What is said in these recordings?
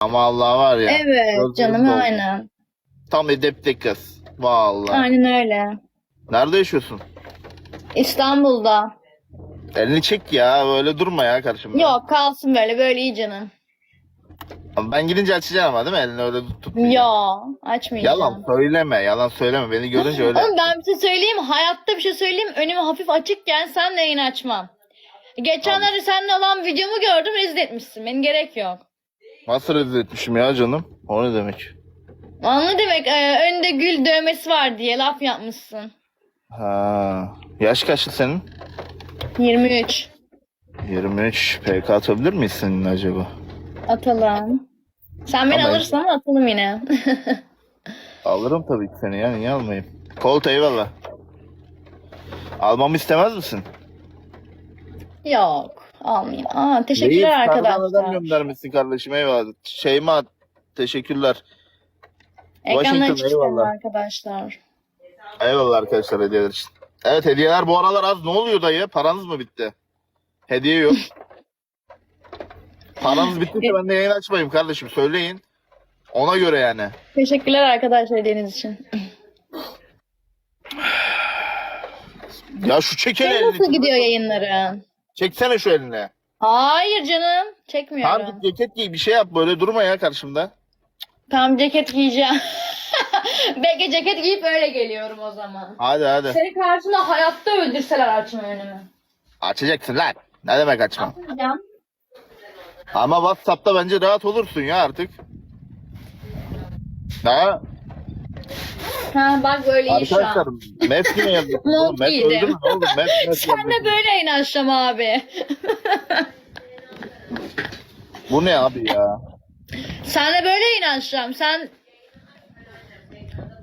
Ama Allah var ya. Evet canım doldu. aynen. Tam edepli kız. Vallahi. Aynen öyle. Nerede yaşıyorsun? İstanbul'da. Elini çek ya. Böyle durma ya karşımda. Yok kalsın böyle böyle iyi canım. Ama Ben gidince açacağım ama değil mi? Elini öyle tut. Ya açmayacağım. Yalan söyleme. Yalan söyleme. Beni görünce öyle. Oğlum ben bir şey söyleyeyim. Hayatta bir şey söyleyeyim. Önümü hafif açıkken sen de yayın açmam. Geçenlerde seninle olan videomu gördüm rezil etmişsin. Benim gerek yok. Nasıl rezil etmişim ya canım? O ne demek? Anladın demek e, önünde gül dövmesi var diye laf yapmışsın. Ha. Yaş kaçtı senin? 23. 23. PK atabilir miyiz seninle acaba? Atalım. Sen beni Ama- alırsan atalım yine. Alırım tabii ki seni ya. Niye almayayım? Colt eyvallah. Almamı istemez misin? yok. Almayayım. Aa, teşekkürler Reis, arkadaşlar. göndermişsin kardeşim eyvallah. Şeyma teşekkürler. Ekrandan Washington, çıkıyorum eyvallah. arkadaşlar. Eyvallah arkadaşlar hediyeler için. Evet hediyeler bu aralar az. Ne oluyor dayı? Paranız mı bitti? Hediye yok. Paranız bittiyse ben de yayın açmayayım kardeşim. Söyleyin. Ona göre yani. Teşekkürler arkadaşlar hediyeniz için. Ya şu çekene Senin nasıl gidiyor yayınların? Çeksene şu elini. Hayır canım. Çekmiyorum. Tamam git ceket giy bir şey yap böyle durma ya karşımda. Tam ceket giyeceğim. Belki ceket giyip öyle geliyorum o zaman. Hadi hadi. Seni karşında hayatta öldürseler açma önümü. Açacaksın lan. Ne demek açmam? Açmayacağım. Ama Whatsapp'ta bence rahat olursun ya artık. Ha? Ha bak böyle iyi şu Arkadaşlar an. Yine yazıyorsun. Mont oğlum. Mef giydim. öldü mü? Ne oldu? Mef, Mef Sen de yazıyorsun. böyle açacağım abi. Bu ne abi ya? Sen de böyle açacağım. Sen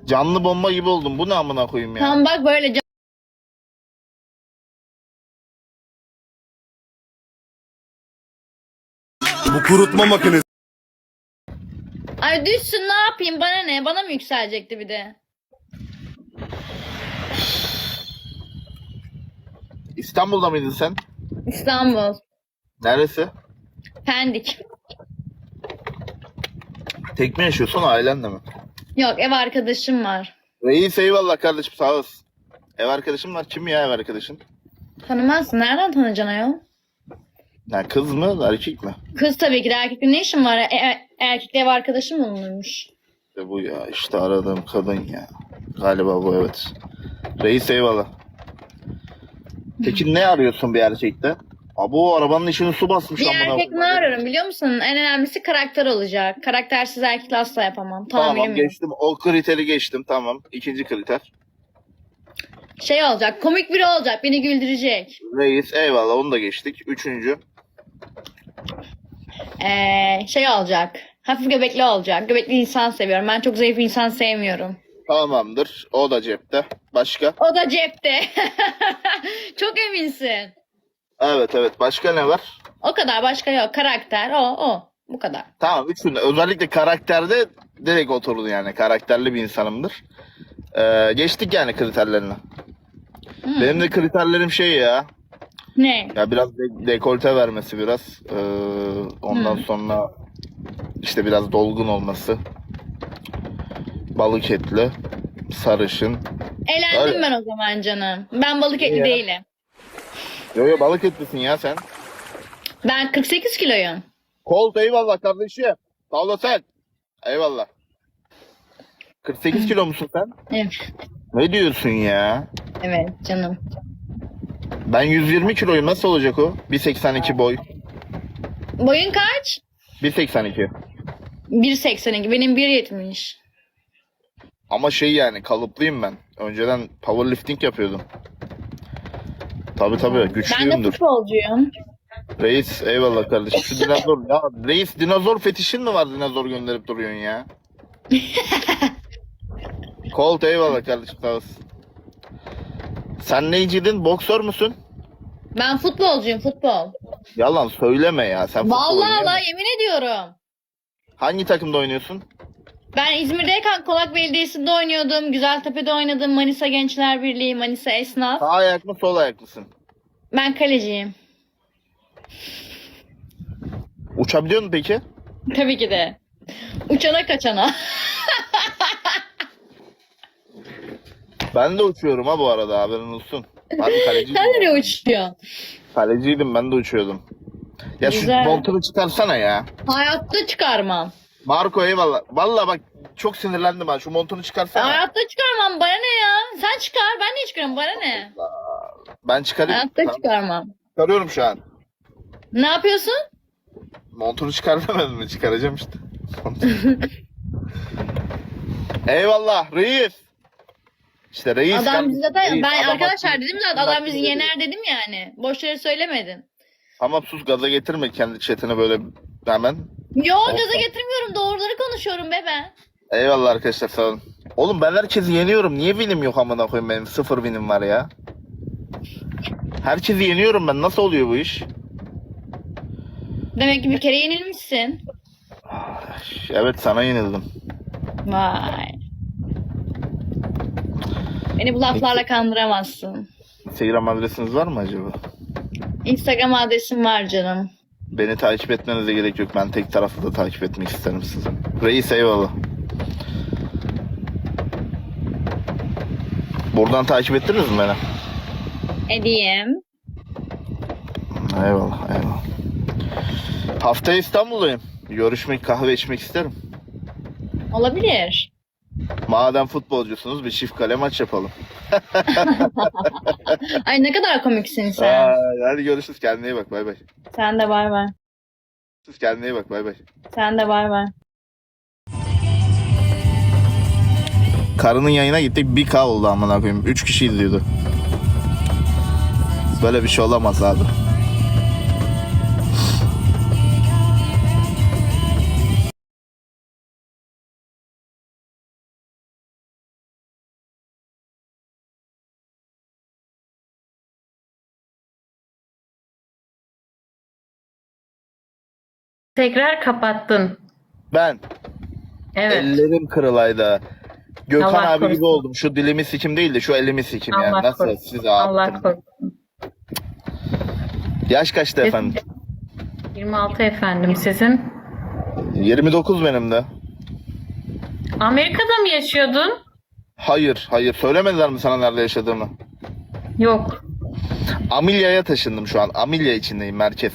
Canlı bomba gibi oldum. Bu ne amına koyayım ya? tam bak böyle Bu kurutma makinesi. Ay düşsün ne yapayım bana ne? Bana mı yükselecekti bir de? İstanbul'da mıydın sen? İstanbul. Neresi? Pendik. Tek mi yaşıyorsun ailenle mi? Yok ev arkadaşım var. Reis eyvallah kardeşim sağ olasın. Ev arkadaşım var. Kim ya ev arkadaşın? Tanımazsın. Nereden tanıyacaksın ayol? Ya kız mı erkek mi? Kız tabii ki de erkekle ne işin var? E- e- erkekle ev arkadaşım mı olurmuş? İşte bu ya işte aradığım kadın ya. Galiba bu evet. Reis eyvallah. Peki ne arıyorsun bir erkekte? Abi o arabanın içini su basmış Bir amına erkek koyayım. ne arıyorum biliyor musun? En önemlisi karakter olacak. Karaktersiz erkekle asla yapamam. Tamam Tahammülüm yok. geçtim. O kriteri geçtim tamam. İkinci kriter. Şey olacak. Komik biri olacak. Beni güldürecek. Reis eyvallah onu da geçtik. Üçüncü. Ee, şey olacak. Hafif göbekli olacak. Göbekli insan seviyorum. Ben çok zayıf insan sevmiyorum. Tamamdır. O da cepte. Başka? O da cepte. çok eminsin. Evet evet. Başka ne var? O kadar başka yok. Karakter o o. Bu kadar. Tamam üçünde. Özellikle karakterde direkt oturdu yani. Karakterli bir insanımdır. Ee, geçtik yani kriterlerini. Hmm. Benim de kriterlerim şey ya. Ne? Ya biraz de- dekolte vermesi biraz. Ee, ondan sonra işte biraz dolgun olması. Balık etli. Sarışın. Eğlendim Öyle. ben o zaman canım. Ben balık etli ya? değilim. Yo yo balık etlisin ya sen. Ben 48 kiloyum. Colt eyvallah kardeşim. Sağ olasın. Eyvallah. 48 kilo musun sen? Evet. Ne diyorsun ya? Evet canım. Ben 120 kiloyum nasıl olacak o? 1.82 boy. Boyun kaç? 1.82. 1.82. Benim 1.70. Ama şey yani kalıplıyım ben. Önceden powerlifting yapıyordum. Tabi tabi Ben de güçlüyümdür. futbolcuyum. Reis eyvallah kardeşim. Şu dinozor ya reis dinozor fetişin mi var dinozor gönderip duruyorsun ya? Colt eyvallah kardeşim sağ olasın. Sen neyciydin? Boksör müsün? Ben futbolcuyum futbol. Yalan söyleme ya. Sen futbol Vallahi oynuyor musun? yemin ediyorum. Hangi takımda oynuyorsun? Ben İzmir'deyken Kolak Belediyesi'nde oynuyordum. Güzeltepe'de oynadım. Manisa Gençler Birliği, Manisa Esnaf. Sağ ayak mı sol ayak mısın? Ben kaleciyim. Uçabiliyor musun peki? Tabii ki de. Uçana kaçana. Ben de uçuyorum ha bu arada haberin olsun. Abi kaleciydim. Sen nereye uçuyorsun? Kaleciydim ben de uçuyordum. Ya Güzel. şu montunu çıkarsana ya. Hayatta çıkarmam. Marco eyvallah. Valla bak çok sinirlendim ben. Şu montunu çıkarsana. Hayatta çıkarmam. Bana ne ya? Sen çıkar. Ben niye çıkarım? Bana ne? Ben çıkarayım. Hayatta Tamam, çıkarmam. Çıkarıyorum şu an. Ne yapıyorsun? Montunu çıkar demedim mi? Çıkaracağım işte. eyvallah reis. İşte reis. Adam sen- bizi zaten reis, ben adam arkadaşlar dedim zaten adam bizi yener dedim yani. Boş yere söylemedin. Tamam sus gaza getirme kendi chatini böyle hemen. Yo gaza getirmiyorum doğruları konuşuyorum be ben. Eyvallah arkadaşlar sağ olun. Oğlum ben herkesi yeniyorum. Niye winim yok amına koyayım benim? Sıfır winim var ya. Herkesi yeniyorum ben. Nasıl oluyor bu iş? Demek ki bir kere yenilmişsin. Evet sana yenildim. Vay. Beni bu laflarla kandıramazsın. Instagram adresiniz var mı acaba? Instagram adresim var canım. Beni takip etmenize gerek yok. Ben tek taraflı da takip etmek isterim sizi. Reis eyvallah. Buradan takip ettiniz mi beni? Hediyem. Eyvallah eyvallah. Haftaya İstanbul'dayım. Görüşmek, kahve içmek isterim. Olabilir. Madem futbolcusunuz bir çift kale maç yapalım. Ay ne kadar komiksin sen. Aa, hadi görüşürüz. Kendine iyi bak. Bay bay. Sen de bay bay. Görüşürüz. Kendine iyi bak. Bay bay. Sen de bay bay. Karının yayına gittik. 1K oldu amına koyayım. 3 kişi izliyordu. Böyle bir şey olamaz abi. Tekrar kapattın. Ben Evet. ellerim kırılaydı. Gökhan Allah abi gibi korusun. oldum. Şu dilimi sikim değil de şu elimi sikim yani. Allah Nasıl korusun. size Allah attım. korusun. Yaş kaçtı efendim? 26 efendim sizin. 29 benim de. Amerika'da mı yaşıyordun? Hayır, hayır. Söylemediler mi sana nerede yaşadığımı? Yok. Amilya'ya taşındım şu an. Amilya içindeyim merkez.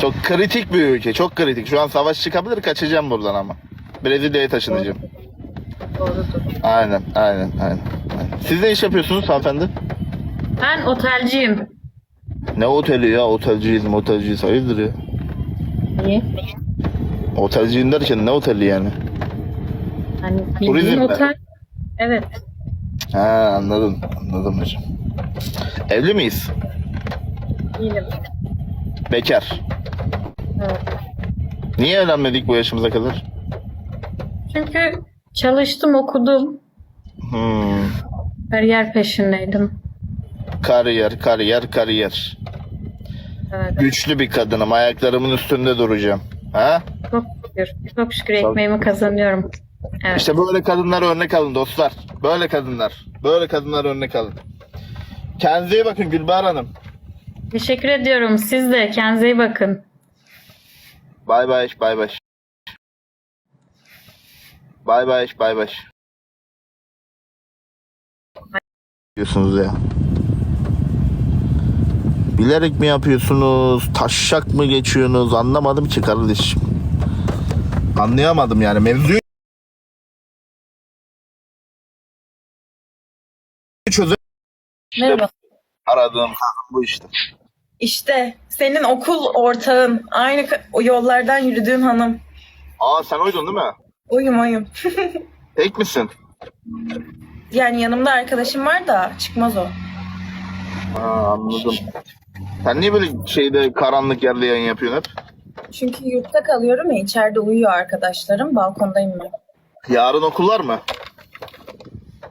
Çok kritik bir ülke. Çok kritik. Şu an savaş çıkabilir. Kaçacağım buradan ama. Brezilya'ya taşınacağım. Doğrudur. Aynen, aynen, aynen. Siz ne iş yapıyorsunuz hanımefendi? Ben otelciyim. Ne oteli ya? Otelciyiz, otelciyiz. Hayırdır ya? İyi. Otelciyim derken ne oteli yani? Hani Turizm bildiğin mi? otel. Evet. Ha anladım, anladım hocam. Evli miyiz? Değilim. Bekar. Evet. Niye evlenmedik bu yaşımıza kadar? Çünkü çalıştım, okudum. Hmm. Kariyer peşindeydim. Kariyer, kariyer, kariyer. Evet. Güçlü bir kadınım. Ayaklarımın üstünde duracağım. Ha? Çok şükür. Çok şükür ekmeğimi kazanıyorum. Evet. İşte böyle kadınlar örnek alın dostlar. Böyle kadınlar. Böyle kadınlar örnek alın. Kendinize iyi bakın Gülbahar Hanım. Teşekkür ediyorum. Siz de kendinize iyi bakın. Bay bay, bay bay. Bay bay, bay bay. Diyorsunuz ya. Bilerek mi yapıyorsunuz? Taşşak mı geçiyorsunuz? Anlamadım ki kardeşim. Anlayamadım yani mevzuyu çözüm Merhaba. Aradığım kadın bu işte. İşte senin okul ortağın, aynı yollardan yürüdüğün hanım. Aa sen oydun değil mi? Oyum oyum. Tek misin? Yani yanımda arkadaşım var da çıkmaz o. Ha anladım. Sen niye böyle şeyde karanlık yerde yayın yapıyorsun hep? Çünkü yurtta kalıyorum ya içeride uyuyor arkadaşlarım. Balkondayım ben. Yarın okul var mı?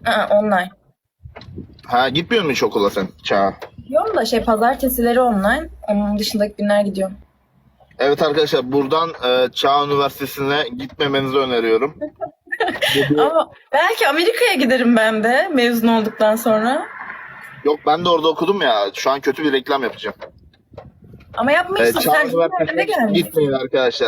Aa, online. Ha gitmiyor musun hiç okula sen? Çağa. Yok da şey pazartesileri online. Onun dışındaki günler gidiyorum. Evet arkadaşlar buradan e, Çağ Üniversitesi'ne gitmemenizi öneriyorum. Ama belki Amerika'ya giderim ben de mezun olduktan sonra. Yok ben de orada okudum ya. Şu an kötü bir reklam yapacağım. Ama yapmışsın Ee. Çağrı Sen Üniversitesi'ne gitmeyin arkadaşlar.